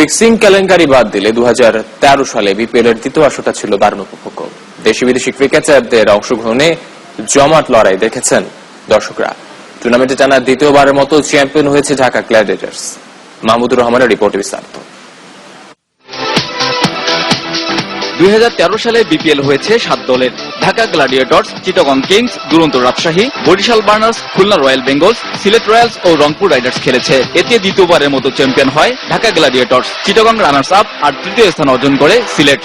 Fixing কেলেঙ্কারি বাদ দিলে দু হাজার তেরো সালে বিপিএল এর দ্বিতীয় আসরটা ছিল দারুণ উপভোগ দেশি বিদেশি ক্রিকেটারদের অংশগ্রহণে জমাট লড়াই দেখেছেন দর্শকরা। টুর্নামেন্টে টানা দ্বিতীয়বারের মতো চ্যাম্পিয়ন হয়েছে ঢাকা গ্ল্যাডিয়েটার্স মাহমুদুর রহমানের রিপোর্ট বিস্তারিত। দুই হাজার তেরো সালে বিপিএল হয়েছে সাত দলের। Dhaka gladiators, Chittagong kings, Duronto Rajshahi, Barishal burners, Khulna royal Bengals, Sylhet royals ও রংপুর রাইডার্স খেলেছে। এতে দ্বিতীয়বারের মতো চ্যাম্পিয়ন হয় Dhaka gladiators, Chittagong runners up আর তৃতীয় স্থান অর্জন করে সিলেট।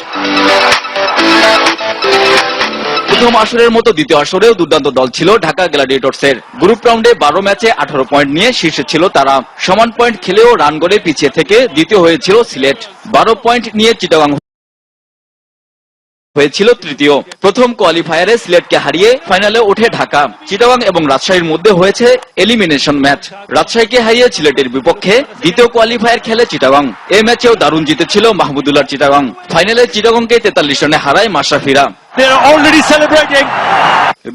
প্রথম আসরের মতো দ্বিতীয় আসরেও দুর্দান্ত দল ছিল ঢাকা গ্ল্যাডিয়েটর্সের গ্রুপ রাউন্ডে বারো ম্যাচে আঠারো পয়েন্ট নিয়ে শীর্ষে ছিল তারা। সমান পয়েন্ট খেলেও রান গড়ে পিছিয়ে থেকে দ্বিতীয় হয়েছিল সিলেট। বারো পয়েন্ট নিয়ে চিটাগাং হয়েছিল তৃতীয়। প্রথম কোয়ালিফায়ারে সিলেটকে হারিয়ে ফাইনালে ওঠে ঢাকা। চিটাগাং এবং রাজশাহীর মধ্যে হয়েছে এলিমিনেশন ম্যাচ রাজশাহীকে হারিয়ে সিলেটের বিপক্ষে দ্বিতীয় কোয়ালিফায়ার খেলে চিটাগাং। এই ম্যাচেও দারুণ জিতেছিল মাহমুদুল্লাহ চিটাগাং। ফাইনালে চিটাগাংকে তেতাল্লিশ রানে হারায় মাশরাফিরা.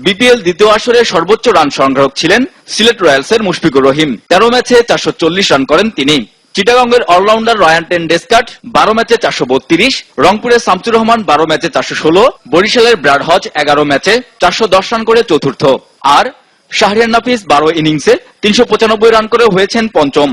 বিপিএল দ্বিতীয় আসরে সর্বোচ্চ রান সংগ্রাহক ছিলেন সিলেট রয়্যালসের মুশফিকুর রহিম। তেরো ম্যাচে চারশো চল্লিশ রান করেন তিনি। চিটাগংয়ের অলরাউন্ডার রয়ান টেন ডেসকাট বারো ম্যাচে চারশো বত্রিশ রংপুরের শামসুর রহমান বারো ম্যাচে চারশো ষোলো, বরিশালের ব্রাড হজ এগারো ম্যাচে চারশো দশ রান করে চতুর্থ। আর শাহরিয়ার নাফিস বারো ইনিংসে তিনশো পঁচানব্বই রান করে হয়েছেন পঞ্চম।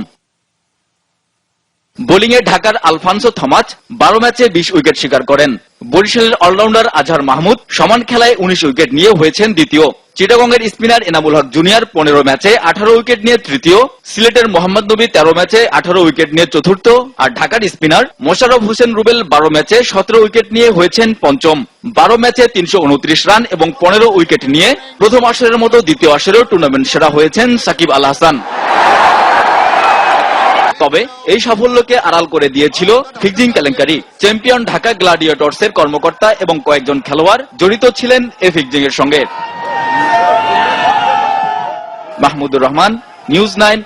বোলিংয়ে ঢাকার আলফানসো থমাস বারো ম্যাচে বিশ উইকেট শিকার করেন। বরিশালের অলরাউন্ডার আজহার মাহমুদ সমান খেলায় উনিশ উইকেট নিয়ে হয়েছেন দ্বিতীয়। চিটাগংয়ের স্পিনার এনামুল হক জুনিয়র পনেরো ম্যাচে আঠারো উইকেট নিয়ে তৃতীয়। সিলেটের মোহাম্মদ নবী তেরো ম্যাচে আঠারো উইকেট নিয়ে চতুর্থ। আর ঢাকার স্পিনার মোশারফ হোসেন রুবেল বারো ম্যাচে সতেরো উইকেট নিয়ে হয়েছেন পঞ্চম। বারো ম্যাচে তিনশো উনত্রিশ রান এবং পনেরো উইকেট নিয়ে প্রথম আসরের মতো দ্বিতীয় আসরেও টুর্নামেন্ট সেরা হয়েছেন সাকিব আল হাসান। তবে এই সাফল্যকে আড়াল করে দিয়েছিল ফিক্সিং কেলেঙ্কারি। চ্যাম্পিয়ন ঢাকা গ্লাডিয়েটর্স এর কর্মকর্তা এবং কয়েকজন খেলোয়াড় জড়িত ছিলেন এই ফিক্সিং এর সঙ্গে। Mahmudur Rahman, news nine